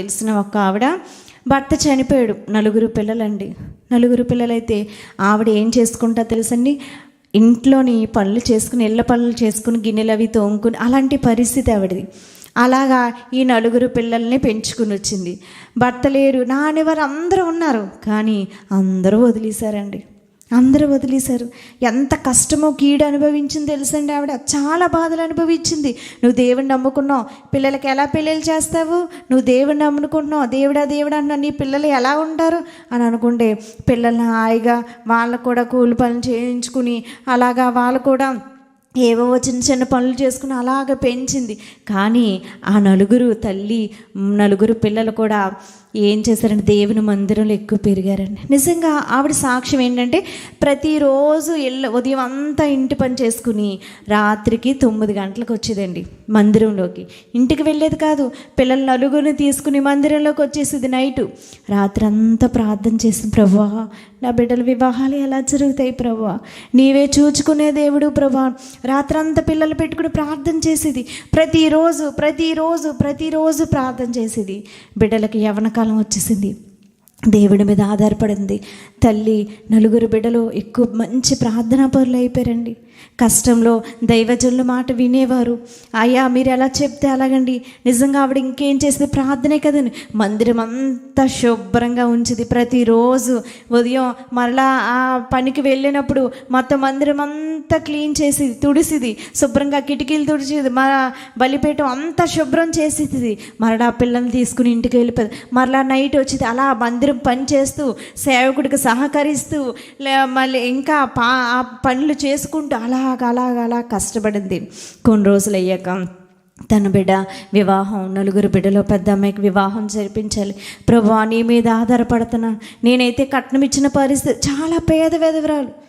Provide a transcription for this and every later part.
తెలిసిన ఒక ఆవిడ భర్త చనిపోయాడు. నలుగురు పిల్లలండి. నలుగురు పిల్లలైతే ఆవిడ ఏం చేసుకుంటా తెలుసండి? ఇంట్లోని పనులు చేసుకుని ఇళ్ళ పనులు చేసుకుని గిన్నెలు అవి తోముకుని అలాంటి పరిస్థితి ఆవిడది. అలాగా ఈ నలుగురు పిల్లల్ని పెంచుకుని వచ్చింది. భర్త లేరు. నానేవారు అందరూ ఉన్నారు. కానీ అందరూ వదిలేశారండి. అందరూ వదిలేశారు. ఎంత కష్టమో కీడు అనుభవించింది తెలుసండి ఆవిడ. చాలా బాధలు అనుభవించింది. నువ్వు దేవుడిని నమ్ముకున్నావు. పిల్లలకి ఎలా పెళ్ళిళ్ళు చేస్తావు? నువ్వు దేవుడిని నమ్ముకుంటున్నావు దేవుడా దేవుడా అన్న నీ పిల్లలు ఎలా ఉంటారు? అని అనుకుంటే పిల్లల్ని హాయిగా వాళ్ళకు కూడా కూలి పనులు చేయించుకుని అలాగా వాళ్ళు కూడా ఏవో చిన్న చిన్న పనులు చేసుకుని అలాగ పెంచింది. కానీ ఆ నలుగురు తల్లి నలుగురు పిల్లలు కూడా ఏం చేశారంటే దేవుని మందిరంలో ఎక్కువ పెరిగారండి. నిజంగా ఆవిడ సాక్ష్యం ఏంటంటే ప్రతిరోజు ఇళ్ళ ఉదయం అంతా ఇంటి పని చేసుకుని రాత్రికి తొమ్మిది గంటలకు వచ్చేదండి. మందిరంలోకి. ఇంటికి వెళ్ళేది కాదు పిల్లలు నలుగురిని తీసుకుని మందిరంలోకి వచ్చేసేది నైటు. రాత్రంతా ప్రార్థన చేసింది ప్రభువా నా బిడ్డల వివాహాలు ఎలా జరుగుతాయి ప్రభా? నీవే చూచుకునే దేవుడు ప్రభా. రాత్రంతా పిల్లలు పెట్టుకుని ప్రార్థన చేసేది. ప్రతిరోజు ప్రతిరోజు ప్రతిరోజు ప్రార్థన చేసేది. బిడ్డలకి యవనకాలం వచ్చేసింది. దేవుడి మీద ఆధారపడింది. తల్లి నలుగురు బిడ్డలు ఎక్కువ మంచి ప్రార్థనా పరులు అయిపోయారండి. కష్టంలో దైవజనుల మాట వినేవారు. అయ్యా మీరు ఎలా చెప్తే అలాగండి. నిజంగా ఆవిడ ఇంకేం చేసేది? ప్రార్థనే కదండి. మందిరం అంతా శుభ్రంగా ఉంచింది. ప్రతిరోజు ఉదయం మరలా ఆ పనికి వెళ్ళినప్పుడు మొత్తం మందిరం అంతా క్లీన్ చేసి తుడిసిది శుభ్రంగా కిటికీలు తుడిచేది మా బలిపేటం అంతా శుభ్రం చేసేది. మరలా పిల్లల్ని తీసుకుని ఇంటికి వెళ్ళిపోయింది. మరలా నైట్ వచ్చేది. అలా మందిరం పని చేస్తూ సేవకుడికి సహకరిస్తూ లే మళ్ళీ ఇంకా పా ఆ పనులు చేసుకుంటూ అలాగ అలాగ అలా కష్టపడింది. కొన్ని రోజులు అయ్యాక తన బిడ్డ వివాహం నలుగురు బిడ్డలో పెద్ద అమ్మాయికి వివాహం జరిపించాలి. ప్రభు నీ మీద ఆధారపడుతున్నాను నేనైతే కట్నం ఇచ్చిన పరిస్థితి చాలా పేద విధవరాలు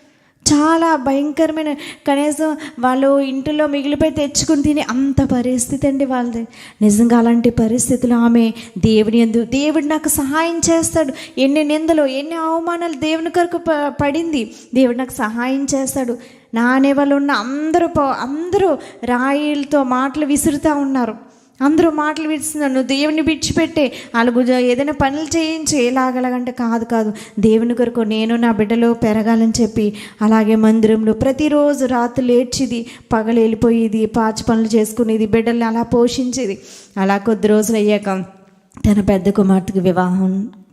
చాలా భయంకరమైన కనీసం వాళ్ళు ఇంటిలో మిగిలిపోయి తెచ్చుకుని తినే అంత పరిస్థితి అండి వాళ్ళది. నిజంగా అలాంటి పరిస్థితులు ఆమె దేవుని ఎందు దేవుడు నాకు సహాయం చేస్తాడు. ఎన్ని నిందలు ఎన్ని అవమానాలు దేవుని కొరకు పడింది. దేవుడు నాకు సహాయం చేస్తాడు. నానే వాళ్ళు ఉన్న అందరూ అందరూ రాయిలతో మాటలు విసురుతూ ఉన్నారు. అందరూ మాటలు విడుస్తున్నారు నువ్వు దేవుని విడిచిపెట్టే. వాళ్ళు ఏదైనా పనులు చేయించి. ఎలాగలాగంటే కాదు కాదు. దేవుని కొరకు నేను నా బిడ్డలో పెరగాలని చెప్పి అలాగే మందిరంలో ప్రతిరోజు రాత్రి ఏడ్చిది పగలు వెళ్ళిపోయేది పాచి పనులు చేసుకునేది బిడ్డల్ని అలా పోషించేది. అలా కొద్ది రోజులు అయ్యాక తన పెద్ద కుమార్తెకి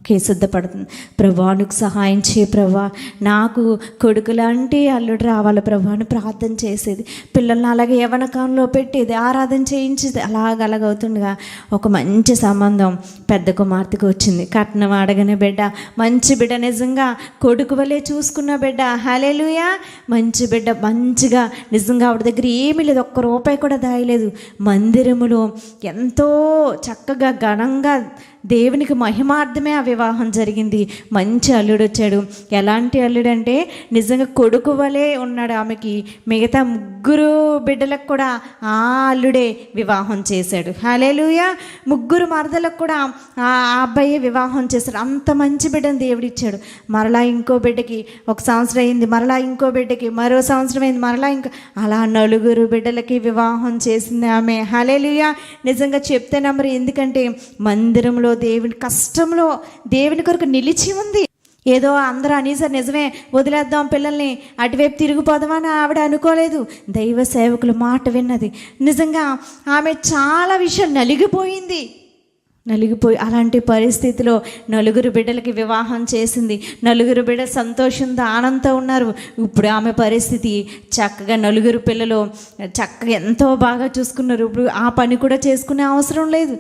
కి సిద్ధపడుతుంది. ప్రభా సహాయం చే ప్రభా. నాకు కొడుకు లాంటి అల్లుడు రావాలి ప్రభా అని ప్రార్థన చేసేది. పిల్లల్ని అలాగే యవన కాలంలో పెట్టేది ఆరాధన చేయించేది. అలాగ అలాగవుతుండగా ఒక మంచి సంబంధం పెద్ద కుమార్తెకు వచ్చింది. కట్నం అడగని బిడ్డ మంచి బిడ్డ నిజంగా కొడుకు వలే చూసుకున్న బిడ్డ. హలేలుయా మంచి బిడ్డ మంచిగా నిజంగా ఆవిడ దగ్గర ఏమీ లేదు. ఒక్క రూపాయి కూడా దాయలేదు. మందిరములో ఎంతో చక్కగా ఘనంగా దేవునికి మహిమార్థమే అవి వివాహం జరిగింది. మంచి అల్లుడు వచ్చాడు ఎలాంటి అల్లుడు అంటే నిజంగా కొడుకు వలె ఉన్నాడు ఆమెకి. మిగతా ముగ్గురు బిడ్డలకు కూడా ఆ అల్లుడే వివాహం చేశాడు. హలేలుయ ముగ్గురు మరదలకు కూడా ఆ అబ్బాయి వివాహం చేశాడు. అంత మంచి బిడ్డను దేవుడిచ్చాడు. మరలా ఇంకో బిడ్డకి ఒక సంవత్సరం అయింది. మరలా ఇంకో బిడ్డకి మరో సంవత్సరం అయింది. మరలా ఇంకో అలా నలుగురు బిడ్డలకి వివాహం చేసింది ఆమె. హలేలుయ నిజంగా చెప్తే నమ్మరు. ఎందుకంటే మందిరంలో దేవుని కష్టంలో దేవుని కొరకు నిలిచి ఉంది. ఏదో అందరూ అనేసారు నిజమే వదిలేద్దాం పిల్లల్ని అటువైపు తిరిగిపోదామని ఆవిడ అనుకోలేదు. దైవ సేవకుల మాట విన్నది. నిజంగా ఆమె చాలా విషయం నలిగిపోయింది. నలిగిపోయి అలాంటి పరిస్థితిలో నలుగురు బిడ్డలకి వివాహం చేసింది. నలుగురు బిడ్డ సంతోషంతో ఆనందంతో ఉన్నారు. ఇప్పుడు ఆమె పరిస్థితి చక్కగా నలుగురు పిల్లలు చక్కగా ఎంతో బాగా చూసుకున్నారు. ఇప్పుడు ఆ పని కూడా చేసుకునే అవసరం లేదు.